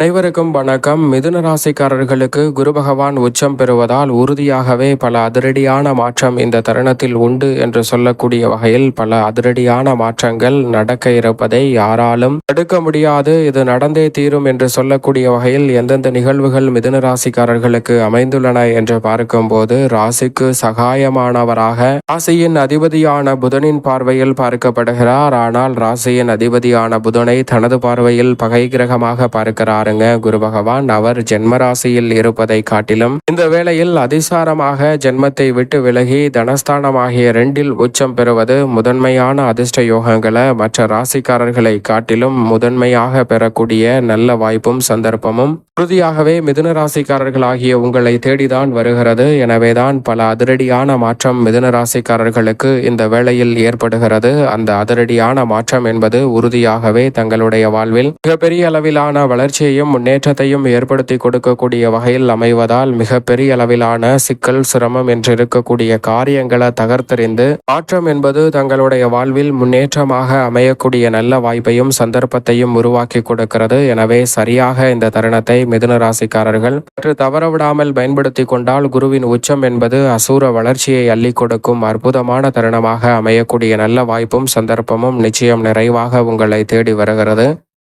அனைவருக்கும் வணக்கம். மிதுன ராசிக்காரர்களுக்கு குரு பகவான் உச்சம் பெறுவதால் உறுதியாகவே பல அதிரடியான மாற்றம் இந்த தருணத்தில் உண்டு என்று சொல்லக்கூடிய வகையில் பல அதிரடியான மாற்றங்கள் நடக்க இருப்பதை யாராலும் தடுக்க முடியாது. இது நடந்தே தீரும் என்று சொல்லக்கூடிய வகையில் எந்தெந்த நிகழ்வுகள் மிதுன ராசிக்காரர்களுக்கு அமைந்துள்ளன என்று பார்க்கும்போது ராசிக்கு சகாயமானவராக ராசியின் அதிபதியான புதனின் பார்வையில் பார்க்கப்படுகிறார். ஆனால் ராசியின் அதிபதியான புதனை தனது பார்வையில் பகை கிரகமாக பார்க்கிறார். பாருங்க குரு பகவான் அவர் ஜென்மராசியில் இருப்பதை காட்டிலும் இந்த வேளையில் அதிசாரமாக ஜென்மத்தை விட்டு விலகி தனஸ்தானமாகிய ரெண்டில் உச்சம் பெறுவது முதன்மையான அதிர்ஷ்ட யோகங்களை மற்ற ராசிக்காரர்களை காட்டிலும் முதன்மையாக பெறக்கூடிய நல்ல வாய்ப்பும் சந்தர்ப்பமும் உறுதியாகவே மிதுன ராசிக்காரர்களாகிய உங்களை தேடிதான் வருகிறது. எனவேதான் பல அதிரடியான மாற்றம் மிதுன ராசிக்காரர்களுக்கு இந்த வேளையில் ஏற்படுகிறது. அந்த அதிரடியான மாற்றம் என்பது உறுதியாகவே தங்களுடைய வாழ்வில் மிகப்பெரிய அளவிலான வளர்ச்சியையும் முன்னேற்றத்தையும் ஏற்படுத்தி கொடுக்கக்கூடிய வகையில் அமைவதால் மிக பெரிய அளவிலான சிக்கல் சிரமம் என்று இருக்கக்கூடிய காரியங்களை தகர்த்தறிந்து மாற்றம் என்பது தங்களுடைய வாழ்வில் முன்னேற்றமாக அமையக்கூடிய நல்ல வாய்ப்பையும் சந்தர்ப்பத்தையும் உருவாக்கி கொடுக்கிறது. எனவே சரியாக இந்த தருணத்தை மிதுன ராசிக்காரர்கள். சற்று தவறவிடாமல் பயன்படுத்தி கொண்டால் குருவின் உச்சம் என்பது அசூர வளர்ச்சியை அள்ளி கொடுக்கும் அற்புதமான தருணமாக அமையக்கூடிய நல்ல வாய்ப்பும் சந்தர்ப்பமும் நிச்சயம் நிறைவாக உங்களை தேடி வருகிறது.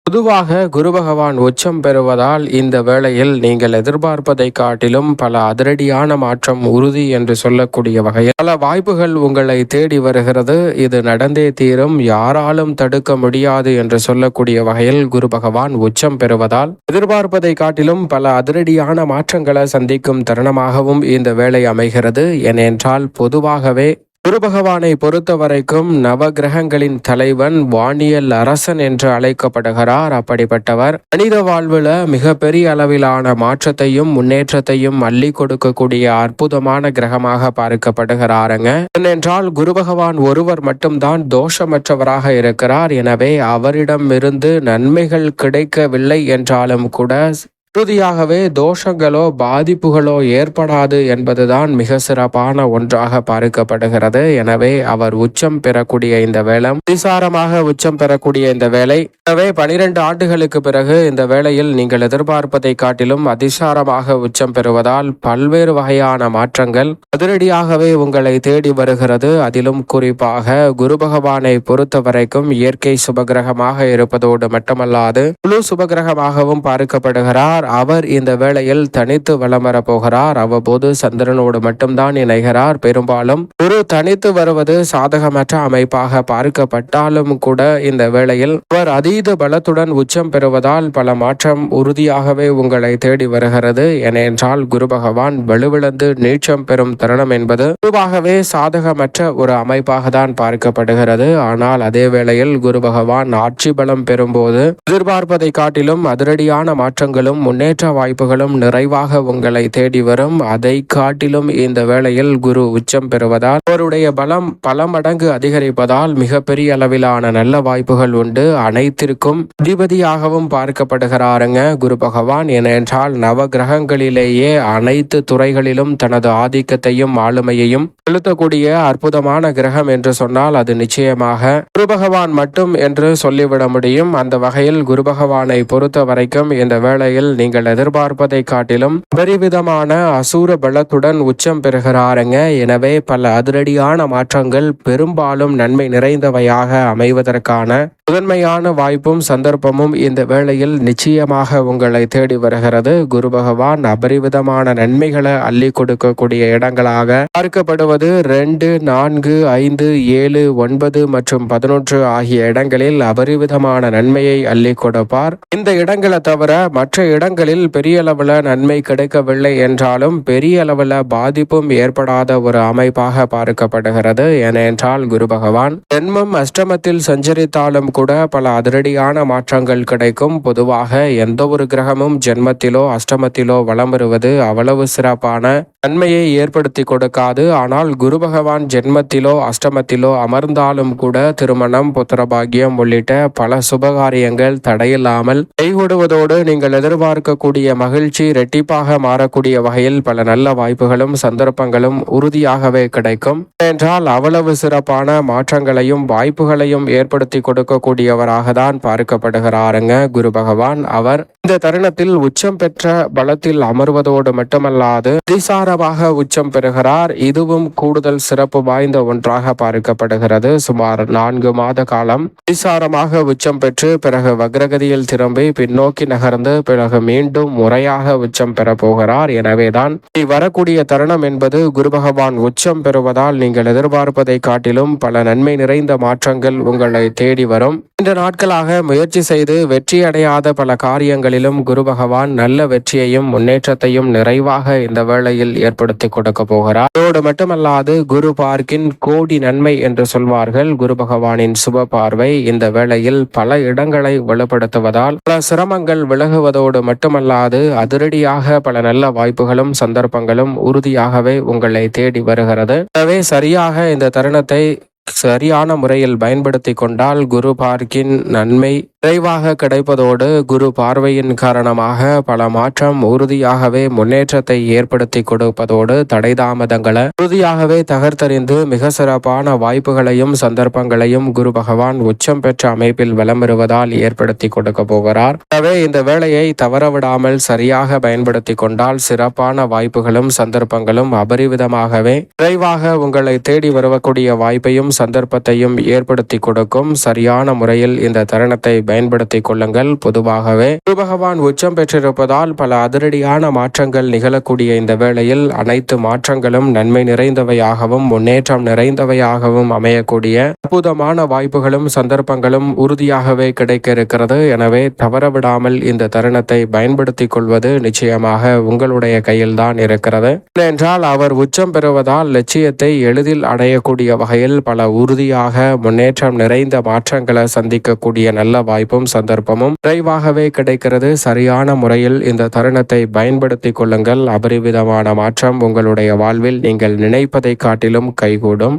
பொதுவாக குரு பகவான் உச்சம் பெறுவதால் இந்த வேளையில் நீங்கள் எதிர்பார்ப்பதை காட்டிலும் பல அதிரடியான மாற்றம் உறுதி என்று சொல்லக்கூடிய வகையில் பல வாய்ப்புகள் உங்களை தேடி வருகிறது. இது நடந்தே தீரும். யாராலும் தடுக்க முடியாது என்று சொல்லக்கூடிய வகையில் குரு பகவான் உச்சம் பெறுவதால் எதிர்பார்ப்பதை காட்டிலும் பல அதிரடியான மாற்றங்களை சந்திக்கும் தருணமாகவும் இந்த வேலை அமைகிறது. ஏனென்றால் பொதுவாகவே குரு பகவானை பொறுத்த வரைக்கும் நவ கிரகங்களின் தலைவன் வானியல் அரசன் என்று அழைக்கப்படுகிறார். அப்படிப்பட்டவர் மனித வாழ்வுல மிக பெரிய அளவிலான மாற்றத்தையும் முன்னேற்றத்தையும் அள்ளி கொடுக்கக்கூடிய அற்புதமான கிரகமாக பார்க்கப்படுகிறாருங்க. ஏனென்றால் குரு பகவான் ஒருவர் மட்டும்தான் தோஷமற்றவராக இருக்கிறார். எனவே அவரிடம் இருந்து நன்மைகள் கிடைக்கவில்லை என்றாலும் கூட இறுதியாகவே தோஷங்களோ பாதிப்புகளோ ஏற்படாது என்பதுதான் மிக சிறப்பான ஒன்றாக பார்க்கப்படுகிறது. எனவே அவர் உச்சம் பெறக்கூடிய இந்த வேளம் அதிசாரமாக உச்சம் பெறக்கூடிய இந்த வேலை எனவே பனிரெண்டு ஆண்டுகளுக்கு பிறகு இந்த வேளையில் நீங்கள் எதிர்பார்ப்பதை காட்டிலும் அதிசாரமாக உச்சம் பெறுவதால் பல்வேறு வகையான மாற்றங்கள் அதிரடியாகவே உங்களை தேடி வருகிறது. அதிலும் குறிப்பாக குரு பகவானை பொறுத்த வரைக்கும் இயற்கை சுபகிரகமாக இருப்பதோடு மட்டுமல்லாது குழு சுபகிரகமாகவும் பார்க்கப்படுகிறார். இருக்கிறார் அவர் இந்த வேளையில் தனித்து வலம் வரப்போகிறார் அவ்வப்போது சந்திரனோடு மட்டும்தான் இணைகிறார். பெரும்பாலும் குரு தனித்து வருவது சாதகமற்ற அமைப்பாக பார்க்கப்பட்டாலும் கூட இந்த வேளையில் அவர் அதீத பலத்துடன் உச்சம் பெறுவதால் பல மாற்றம் உறுதியாகவே உங்களை தேடி வருகிறது. ஏனென்றால் குரு பகவான் வலுவிழந்து நீச்சம் பெறும் தருணம் என்பது பொதுவாகவே சாதகமற்ற ஒரு அமைப்பாக தான் பார்க்கப்படுகிறது. ஆனால் அதே வேளையில் குரு பகவான் ஆட்சி பலம் பெறும்போது எதிர்பார்ப்பதை காட்டிலும் அதிரடியான மாற்றங்களும் முன்னேற்ற வாய்ப்புகளும் நிறைவாக உங்களை தேடி வரும். அதை காட்டிலும் இந்த வேளையில் குரு உச்சம் பெறுவதால் அவருடைய பலம் பல மடங்கு அதிகரிப்பதால் மிகப்பெரிய அளவிலான நல்ல வாய்ப்புகள் உண்டு. அனைத்திற்கும் அதிபதியாகவும் பார்க்கப்படுகிறாருங்க குரு பகவான். ஏனென்றால் நவ கிரகங்களிலேயே அனைத்து துறைகளிலும் தனது ஆதிக்கத்தையும் ஆளுமையையும் செலுத்தக்கூடிய அற்புதமான கிரகம் என்று சொன்னால் அது நிச்சயமாக குரு பகவான் மட்டும் என்று சொல்லிவிட முடியும். அந்த வகையில் குரு பகவானை பொறுத்த வரைக்கும் இந்த வேளையில் நீங்கள் எதிர்பார்ப்பதை காட்டிலும் பெரிவிதமான அசூர பலத்துடன் உச்சம் பெறுகிறாருங்க. எனவே பல அதிரடியான மாற்றங்கள் பெரும்பாலும் நன்மை நிறைந்தவையாக அமைவதற்கான முதன்மையான வாய்ப்பும் சந்தர்ப்பமும் இந்த வேளையில் நிச்சயமாக உங்களை தேடி வருகிறது. குரு பகவான் அபரிவிதமான நன்மைகளை அள்ளி கொடுக்கக்கூடிய இடங்களாக பார்க்கப்படுவது ரெண்டு நான்கு ஐந்து ஏழு ஒன்பது மற்றும் பதினொன்று ஆகிய இடங்களில் அபரிவிதமான நன்மையை அள்ளி கொடுப்பார். இந்த இடங்களை தவிர மற்ற இடங்களில் பெரிய அளவில் நன்மை கிடைக்கவில்லை என்றாலும் பெரிய அளவில் பாதிப்பும் ஏற்படாத ஒரு அமைப்பாக பார்க்கப்படுகிறது. ஏனென்றால் குரு பகவான் ஜென்மம் அஷ்டமத்தில் சஞ்சரித்தாலும் கூட பல அதிரடியான மாற்றங்கள் கிடைக்கும். பொதுவாக எந்த ஒரு கிரகமும் ஜென்மத்திலோ அஷ்டமத்திலோ வளம் வருவது அவ்வளவு சிறப்பான நன்மையை ஏற்படுத்தி கொடுக்காது. ஆனால் குரு பகவான் ஜென்மத்திலோ அஷ்டமத்திலோ அமர்ந்தாலும் கூட திருமணம் புத்திரபாகியம் உள்ளிட்ட பல சுபகாரியங்கள் தடையில்லாமல் கைகூடுவதோடு நீங்கள் எதிர்பார்க்கக்கூடிய மகிழ்ச்சி ரெட்டிப்பாக மாறக்கூடிய வகையில் பல நல்ல வாய்ப்புகளும் சந்தர்ப்பங்களும் உறுதியாகவே கிடைக்கும். என்றால் அவ்வளவு சிறப்பான மாற்றங்களையும் வாய்ப்புகளையும் ஏற்படுத்தி கொடுக்கக்கூடியவராக தான் பார்க்கப்படுகிறாருங்க குரு பகவான். அவர் இந்த தருணத்தில் உச்சம் பெற்ற பலத்தில் அமர்வதோடு மட்டுமல்லாது திசார அதிசாரமாக உச்சம் பெறுகிறார். இதுவும் கூடுதல் சிறப்பு வாய்ந்த ஒன்றாக பார்க்கப்படுகிறது. சுமார் நான்கு மாத காலம் அதிசாரமாக உச்சம் பெற்று பிறகு வக்ரகதியில் திரும்பி பின்னோக்கி நகர்ந்து பிறகு மீண்டும் முறையாக உச்சம் பெற போகிறார். எனவேதான் வரக்கூடிய தருணம் என்பது குரு பகவான் உச்சம் பெறுவதால் நீங்கள் எதிர்பார்ப்பதை காட்டிலும் பல நன்மை நிறைந்த மாற்றங்கள் உங்களை தேடி வரும். இந்த நாட்களாக முயற்சி செய்து வெற்றி அடையாத பல காரியங்களிலும் குரு பகவான் நல்ல வெற்றியையும் முன்னேற்றத்தையும் நிறைவாக இந்த வேளையில் ஏற்படுத்தி கொடுக்க போகிறார். அதோடு மட்டுமல்லாது குரு பார்க்கின் கோடி நன்மை என்று சொல்வார்கள். குரு பகவானின் சுப பார்வை இந்த வேளையில் பல இடங்களை வலுப்படுத்துவதால் பல சிரமங்கள் விலகுவதோடு மட்டுமல்லாது அதிரடியாக பல நல்ல வாய்ப்புகளும் சந்தர்ப்பங்களும் உறுதியாகவே உங்களை தேடி வருகிறது. எனவே சரியாக இந்த தருணத்தை சரியான முறையில் பயன்படுத்தி கொண்டால் குரு பார்க்கின் நன்மை விரைவாக கிடைப்பதோடு குரு பார்வையின் காரணமாக பல மாற்றம் உறுதியாகவே முன்னேற்றத்தை ஏற்படுத்தி கொடுப்பதோடு தடை தாமதங்களை உறுதியாகவே தகர்த்தறிந்து மிக சிறப்பான வாய்ப்புகளையும் சந்தர்ப்பங்களையும் குரு பகவான் உச்சம் பெற்ற அமைப்பில் வலம் வருவதால் ஏற்படுத்தி கொடுக்க போகிறார். எனவே இந்த வேலையை தவறவிடாமல் சரியாக பயன்படுத்தி கொண்டால் சிறப்பான வாய்ப்புகளும் சந்தர்ப்பங்களும் அபரிவிதமாகவே விரைவாக உங்களை தேடி வரக்கூடிய வாய்ப்பையும் சந்தர்ப்பத்தையும் ஏற்படுத்தி கொடுக்கும் சரியான முறையில் இந்த தருணத்தை பயன்படுத்திக் கொள்ளுங்கள். பொதுவாகவே குரு பகவான் உச்சம் பெற்றிருப்பதால் பல அதிரடியான மாற்றங்கள் நிகழக்கூடிய இந்த வேளையில் அனைத்து மாற்றங்களும் நன்மை நிறைந்தவையாகவும் முன்னேற்றம் நிறைந்தவையாகவும் அமையக்கூடிய அற்புதமான வாய்ப்புகளும் சந்தர்ப்பங்களும் உறுதியாகவே கிடைக்க இருக்கிறது எனவே தவறவிடாமல் இந்த தருணத்தை பயன்படுத்திக் கொள்வது நிச்சயமாக உங்களுடைய கையில்தான் இருக்கிறது. என்றால் அவர் உச்சம் பெறுவதால் லட்சியத்தை எளிதில் அடையக்கூடிய வகையில் பல உறுதியாக முன்னேற்றம் நிறைந்த மாற்றங்களை சந்திக்கக்கூடிய நல்ல வாய்ப்பும் சந்தர்ப்பமும் விரைவாகவே கிடைக்கிறது. சரியான முறையில் இந்த தருணத்தை பயன்படுத்தி கொள்ளுங்கள். அபரிவிதமான மாற்றம் உங்களுடைய வாழ்வில் நீங்கள் நினைப்பதை காட்டிலும் கைகூடும்.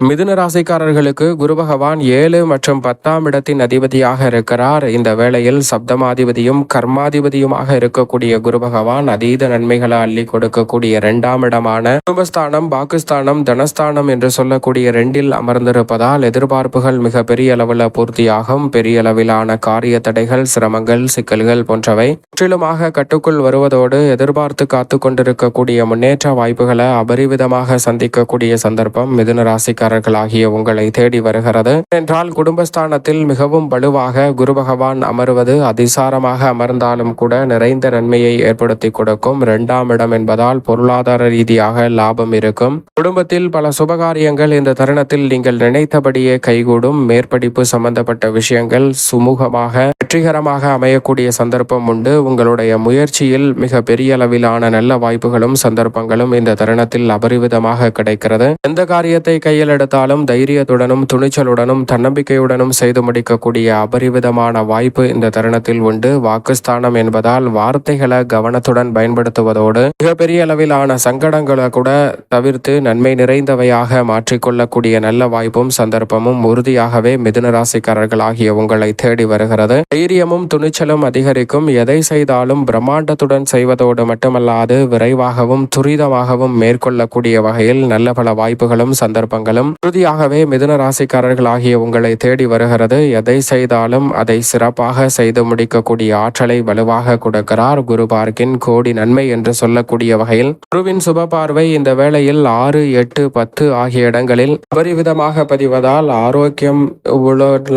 மிதுன ராசிக்காரர்களுக்கு குரு பகவான் ஏழு மற்றும் பத்தாம் இடத்தின் அதிபதியாக இருக்கிறார். இந்த வேளையில் சப்தமாதிபதியும் கர்மாதிபதியுமாக இருக்கக்கூடிய குரு பகவான் அதீத நன்மைகளை அள்ளி கொடுக்கக்கூடிய இரண்டாம் இடமான குடும்பஸ்தானம் பாகிஸ்தானம் தனஸ்தானம் என்று சொல்லக்கூடிய ரெண்டில் அமர்ந்திருப்பதால் எதிர்பார்ப்புகள் மிக பெரிய அளவில் பூர்த்தியாகும். பெரிய அளவிலான காரிய தடைகள் சிரமங்கள் சிக்கல்கள் போன்றவை முற்றிலுமாக கட்டுக்குள் வருவதோடு எதிர்பார்த்து காத்து கொண்டிருக்கக்கூடிய முன்னேற்ற வாய்ப்புகளை அபரிவிதமாக சந்திக்கக்கூடிய சந்தர்ப்பம் மிதுன ராசிக்கார ராசிக்காரர்களாகிய உங்களை தேடி வருகிறது. என்றால் குடும்பஸ்தானத்தில் மிகவும் வலுவாக குரு பகவான் அமர்வது அதிசாரமாக அமர்ந்தாலும் கூட நிறைந்த நன்மையை ஏற்படுத்தி கொடுக்கும். இரண்டாம் இடம் என்பதால் பொருளாதார ரீதியாக லாபம் இருக்கும். குடும்பத்தில் பல சுபகாரியங்கள் இந்த தருணத்தில் நீங்கள் நினைத்தபடியே கைகூடும். மேற்படிப்பு சம்பந்தப்பட்ட விஷயங்கள் சுமூகமாக வெற்றிகரமாக அமையக்கூடிய சந்தர்ப்பம் உண்டு. உங்களுடைய முயற்சியில் மிக பெரிய அளவிலான நல்ல வாய்ப்புகளும் சந்தர்ப்பங்களும் இந்த தருணத்தில் அபரிவிதமாக கிடைக்கிறது. எந்த காரியத்தை கையில் எடுத்தாலும் தைரியத்துடனும் துணிச்சலுடனும் தன்னம்பிக்கையுடனும் செய்து முடிக்கக்கூடிய அபரிவிதமான வாய்ப்பு இந்த தருணத்தில் உண்டு. வாக்குஸ்தானம் என்பதால் வார்த்தைகளை கவனத்துடன் பயன்படுத்துவதோடு மிகப்பெரிய அளவிலான சங்கடங்களை கூட தவிர்த்து நன்மை நிறைந்தவையாக மாற்றிக்கொள்ளக்கூடிய நல்ல வாய்ப்பும் சந்தர்ப்பமும் உறுதியாகவே மிதுன ராசிக்காரர்கள் ஆகிய உங்களை தேடி வருகிறது. தைரியமும் துணிச்சலும் அதிகரிக்கும். எதை செய்தாலும் பிரம்மாண்டத்துடன் செய்வதோடு மட்டுமல்லாது விரைவாகவும் துரிதமாகவும் மேற்கொள்ளக்கூடிய வகையில் நல்ல பல வாய்ப்புகளும் சந்தர்ப்பங்களும் பலனும் உறுதியாகவே மிதுன ராசிக்காரர்கள் ஆகிய உங்களை தேடி வருகிறது. எதை செய்தாலும் அதை சிறப்பாக செய்து முடிக்கக்கூடிய ஆற்றலை வலுவாக கொடுக்கிறார் குரு பார்க்கின் கோடி நன்மை என்று சொல்லக்கூடிய வகையில். குருவின் சுப பார்வை இந்த வேளையில் ஆறு எட்டு பத்து ஆகிய இடங்களில் அபரிவிதமாக பதிவதால் ஆரோக்கியம்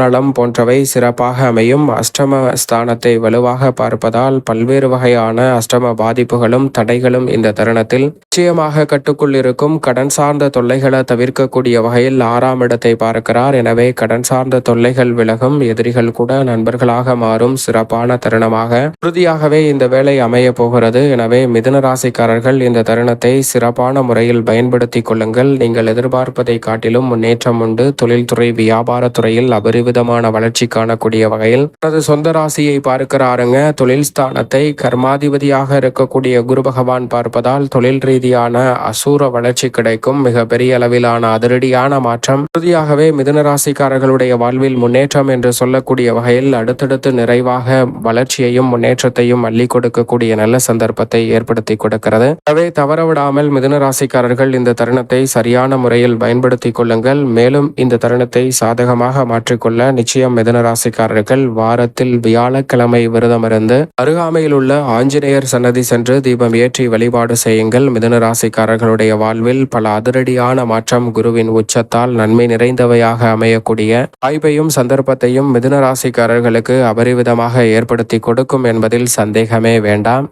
நலம் போன்றவை சிறப்பாக அமையும். அஷ்டம ஸ்தானத்தை வலுவாக பார்ப்பதால் பல்வேறு வகையான அஷ்டம பாதிப்புகளும் தடைகளும் இந்த தருணத்தில் நிச்சயமாக கட்டுக்குள் இருக்கும். கடன் சார்ந்த தொல்லைகளை தவிர்க்கக்கூடிய வகையில் ஆறாம் இடத்தை பார்க்கிறார். எனவே கடன் சார்ந்த தொல்லைகள் விலகும். எதிரிகள் கூட நண்பர்களாக மாறும். சிறப்பான தருணமாக உறுதியாகவே இந்த வேலை அமைய போகிறது. எனவே மிதுன ராசிக்காரர்கள் இந்த தருணத்தை சிறப்பான முறையில் பயன்படுத்திக் கொள்ளுங்கள். நீங்கள் எதிர்பார்ப்பதை காட்டிலும் முன்னேற்றம் உண்டு. தொழில்துறை வியாபாரத்துறையில் அபரிவிதமான வளர்ச்சி காணக்கூடிய வகையில் தனது சொந்த ராசியை பார்க்கிறாருங்க. தொழில் ஸ்தானத்தை கர்மாதிபதியாக இருக்கக்கூடிய குரு பகவான் பார்ப்பதால் தொழில் ரீதியான அசூர வளர்ச்சி கிடைக்கும். மிக பெரிய அளவிலான அதிரடியான மாற்றம். உறுதியாகவே மிதுன ராசிக்காரர்களுடைய வாழ்வில் முன்னேற்றம் என்று சொல்லக்கூடிய வகையில் அடுத்தடுத்து நிறைவாக வளர்ச்சியையும் முன்னேற்றத்தையும் அள்ளி கொடுக்கக்கூடிய நல்ல சந்தர்ப்பத்தை ஏற்படுத்தி கொடுக்கிறது. எனவே தவறவிடாமல் மிதுன ராசிக்காரர்கள் இந்த தருணத்தை சரியான முறையில் பயன்படுத்திக் கொள்ளுங்கள். மேலும் இந்த தருணத்தை சாதகமாக மாற்றிக்கொள்ள நிச்சயம் மிதுன ராசிக்காரர்கள் வாரத்தில் வியாழக்கிழமை விரதமிருந்து அருகாமையில் உள்ள ஆஞ்சநேயர் சன்னதி சென்று தீபம் ஏற்றி வழிபாடு செய்யுங்கள். மிதுன ராசிக்காரர்களுடைய வாழ்வில் பல அதிரடியான மாற்றம் குருவின் உச்சத்தால் நன்மை நிறைந்தவையாக அமையக்கூடிய வாய்ப்பையும் சந்தர்ப்பத்தையும் மிதுன ராசிக்காரர்களுக்கு அபரிவிதமாக ஏற்படுத்தி கொடுக்கும் என்பதில் சந்தேகமே வேண்டாம்.